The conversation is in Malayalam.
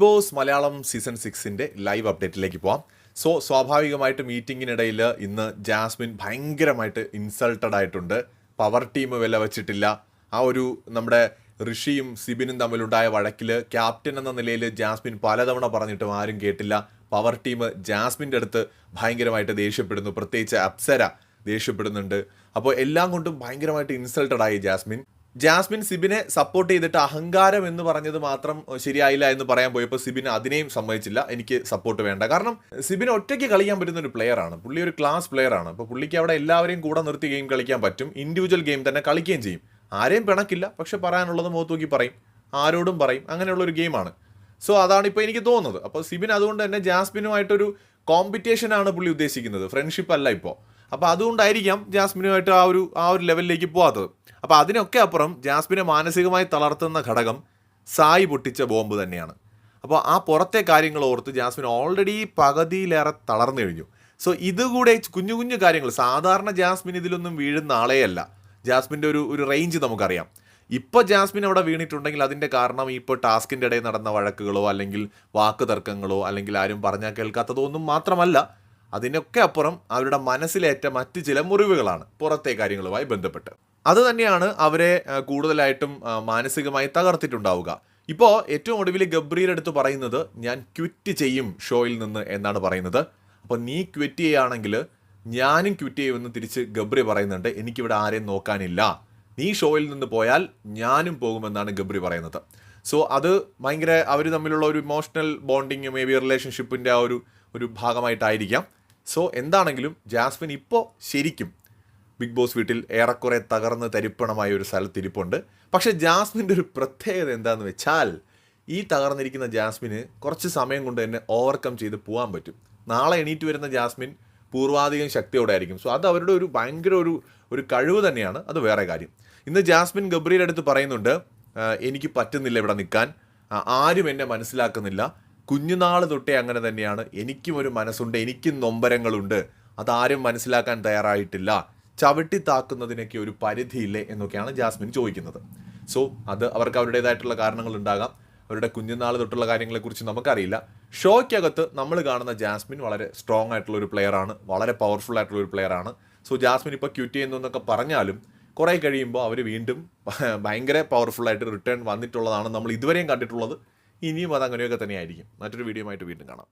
ബോസ് മലയാളം സീസൺ സിക്സിന്റെ ലൈവ് അപ്ഡേറ്റിലേക്ക് പോവാം. സോ സ്വാഭാവികമായിട്ട് മീറ്റിങ്ങിനിടയിൽ ഇന്ന് ജാസ്മിൻ ഭയങ്കരമായിട്ട് ഇൻസൾട്ടഡ് ആയിട്ടുണ്ട്. പവർ ടീം വില വച്ചിട്ടില്ല. ആ ഒരു നമ്മുടെ ഋഷിയും സിബിനും തമ്മിലുണ്ടായ വഴക്കിൽ ക്യാപ്റ്റൻ എന്ന നിലയിൽ ജാസ്മിൻ പലതവണ പറഞ്ഞിട്ടും ആരും കേട്ടില്ല. പവർ ടീം ജാസ്മിന്റെ അടുത്ത് ഭയങ്കരമായിട്ട് ദേഷ്യപ്പെടുന്നു. പ്രത്യേകിച്ച് അപ്സര ദേഷ്യപ്പെടുന്നുണ്ട്. അപ്പോൾ എല്ലാം കൊണ്ടും ഭയങ്കരമായിട്ട് ഇൻസൾട്ടഡ് ആയി ജാസ്മിൻ. ജാസ്മിൻ സിബിനെ സപ്പോർട്ട് ചെയ്തിട്ട് അഹങ്കാരം എന്ന് പറഞ്ഞത് മാത്രം ശരിയായില്ല എന്ന് പറയാൻ പോയപ്പോൾ സിബിൻ അതിനെയും സമ്മതിച്ചില്ല. എനിക്ക് സപ്പോർട്ട് വേണ്ട. കാരണം സിബിന് ഒറ്റയ്ക്ക് കളിക്കാൻ പറ്റുന്ന ഒരു പ്ലെയർ ആണ്. പുള്ളി ഒരു ക്ലാസ് പ്ലെയർ ആണ്. അപ്പോൾ പുള്ളിക്ക് അവിടെ എല്ലാവരെയും കൂടെ നിർത്തി ഗെയിം കളിക്കാൻ പറ്റും. ഇൻഡിവിജ്വൽ ഗെയിം തന്നെ കളിക്കുകയും ചെയ്യും. ആരെയും പിണക്കില്ല. പക്ഷെ പറയാനുള്ളത് മുഖത്ത് നോക്കി പറയും. ആരോടും പറയും. അങ്ങനെയുള്ള ഒരു ഗെയിമാണ് സോ അതാണ് ഇപ്പോൾ എനിക്ക് തോന്നുന്നത്. അപ്പോൾ സിബിൻ അതുകൊണ്ട് തന്നെ ജാസ്മിനുമായിട്ടൊരു കോമ്പറ്റീഷനാണ് പുള്ളി ഉദ്ദേശിക്കുന്നത്. ഫ്രണ്ട്ഷിപ്പ് അല്ല ഇപ്പോൾ അപ്പോൾ അതുകൊണ്ടായിരിക്കാം ജാസ്മിനുമായിട്ട് ആ ഒരു ആ ഒരു ലെവലിലേക്ക് പോകാത്തത് അപ്പോൾ അതിനൊക്കെ അപ്പുറം ജാസ്മിനെ മാനസികമായി തളർത്തുന്ന ഘടകം സായി പൊട്ടിച്ച ബോംബ് തന്നെയാണ്. അപ്പോൾ ആ പുറത്തെ കാര്യങ്ങൾ ഓർത്ത് ജാസ്മിൻ ഓൾറെഡി പകുതിയിലേറെ തളർന്നു കഴിഞ്ഞു. സോ ഇതുകൂടെ കുഞ്ഞു കുഞ്ഞു കാര്യങ്ങൾ. സാധാരണ ജാസ്മിൻ ഇതിലൊന്നും വീഴുന്ന ആളെയല്ല. ജാസ്മിന്റെ ഒരു ഒരു റേഞ്ച് നമുക്കറിയാം. ഇപ്പോൾ ജാസ്മിൻ അവിടെ വീണിട്ടുണ്ടെങ്കിൽ അതിന്റെ കാരണം ഇപ്പോൾ ടാസ്കിന്റെ ഇടയിൽ നടന്ന വഴക്കുകളോ അല്ലെങ്കിൽ വാക്ക് തർക്കങ്ങളോ അല്ലെങ്കിൽ ആരും പറഞ്ഞാൽ കേൾക്കാത്തതോ ഒന്നും മാത്രമല്ല. അതിനൊക്കെ അപ്പുറം അവരുടെ മനസ്സിലേറ്റ മറ്റ് ചില മുറിവുകളാണ് പുറത്തെ കാര്യങ്ങളുമായി ബന്ധപ്പെട്ട്. അത് തന്നെയാണ് അവരെ കൂടുതലായിട്ടും മാനസികമായി തകർത്തിട്ടുണ്ടാവുക. ഇപ്പോൾ ഏറ്റവും ഒടുവിൽ ഗബ്രിയുടെ അടുത്ത് പറയുന്നത് ഞാൻ ക്വിറ്റ് ചെയ്യും ഷോയിൽ നിന്ന് എന്നാണ് പറയുന്നത്. അപ്പോൾ നീ ക്വിറ്റ് ചെയ്യുകയാണെങ്കിൽ ഞാനും ക്വിറ്റ് ചെയ്യുമെന്ന് തിരിച്ച് ഗബ്രി പറയുന്നുണ്ട്. എനിക്കിവിടെ ആരെയും നോക്കാനില്ല. നീ ഷോയിൽ നിന്ന് പോയാൽ ഞാനും പോകുമെന്നാണ് ഗബ്രി പറയുന്നത്. സോ അത് ഭയങ്കര അവർ തമ്മിലുള്ള ഒരു ഇമോഷണൽ ബോണ്ടിങ് മേ ബി റിലേഷൻഷിപ്പിന്റെ ആ ഒരു ഒരു ഭാഗമായിട്ടായിരിക്കാം. സോ എന്താണെങ്കിലും ജാസ്മിൻ ഇപ്പോൾ ശരിക്കും ബിഗ് ബോസ് വീട്ടിൽ ഏറെക്കുറെ തകർന്ന് തരിപ്പണമായ ഒരു സ്ഥലത്തിരിപ്പുണ്ട്. പക്ഷേ ജാസ്മിന്റെ ഒരു പ്രത്യേകത എന്താണെന്ന് വെച്ചാൽ ഈ തകർന്നിരിക്കുന്ന ജാസ്മിന് കുറച്ച് സമയം കൊണ്ട് തന്നെ ഓവർകം ചെയ്ത് പോകാൻ പറ്റും. നാളെ എണീറ്റ് വരുന്ന ജാസ്മിൻ പൂർവാധികം ശക്തിയോടെ ആയിരിക്കും സോ അത് അവരുടെ ഒരു ഭയങ്കര ഒരു ഒരു കഴിവ് തന്നെയാണ്. അത് വേറെ കാര്യം. ഇന്ന് ജാസ്മിൻ ഗബ്രിയുടെ അടുത്ത് പറയുന്നുണ്ട് എനിക്ക് പറ്റുന്നില്ല ഇവിടെ നിൽക്കാൻ. ആരും എന്നെ മനസ്സിലാക്കുന്നില്ല. കുഞ്ഞുനാൾ തൊട്ടേ അങ്ങനെ തന്നെയാണ്. എനിക്കും ഒരു മനസ്സുണ്ട്. എനിക്കും നൊമ്പരങ്ങളുണ്ട്. അതാരും മനസ്സിലാക്കാൻ തയ്യാറായിട്ടില്ല. ചവിട്ടി താക്കുന്നതിനൊക്കെ ഒരു പരിധിയില്ലേ എന്നൊക്കെയാണ് ജാസ്മിൻ ചോദിക്കുന്നത്. സോ അത് അവർക്ക് അവരുടേതായിട്ടുള്ള കാരണങ്ങൾ ഉണ്ടാകാം അവരുടെ കുഞ്ഞുനാൾ തൊട്ടുള്ള കാര്യങ്ങളെക്കുറിച്ച് നമുക്കറിയില്ല. ഷോയ്ക്കകത്ത് നമ്മൾ കാണുന്ന ജാസ്മിൻ വളരെ സ്ട്രോങ് ആയിട്ടുള്ള ഒരു പ്ലെയർ ആണ്. വളരെ പവർഫുൾ ആയിട്ടുള്ള ഒരു പ്ലെയർ ആണ്. സോ ജാസ്മിൻ ഇപ്പോൾ ക്യൂറ്റ് ചെയ്യുന്നു എന്നൊക്കെ പറഞ്ഞാലും കുറേ കഴിയുമ്പോൾ അവർ വീണ്ടും ഭയങ്കര പവർഫുൾ ആയിട്ട് റിട്ടേൺ വന്നിട്ടുള്ളതാണ് നമ്മൾ ഇതുവരെയും കണ്ടിട്ടുള്ളത്. ഇനിയും അത് അങ്ങനെയൊക്കെ തന്നെയായിരിക്കും. മറ്റൊരു വീഡിയോ ആയിട്ട് വീണ്ടും കാണാം.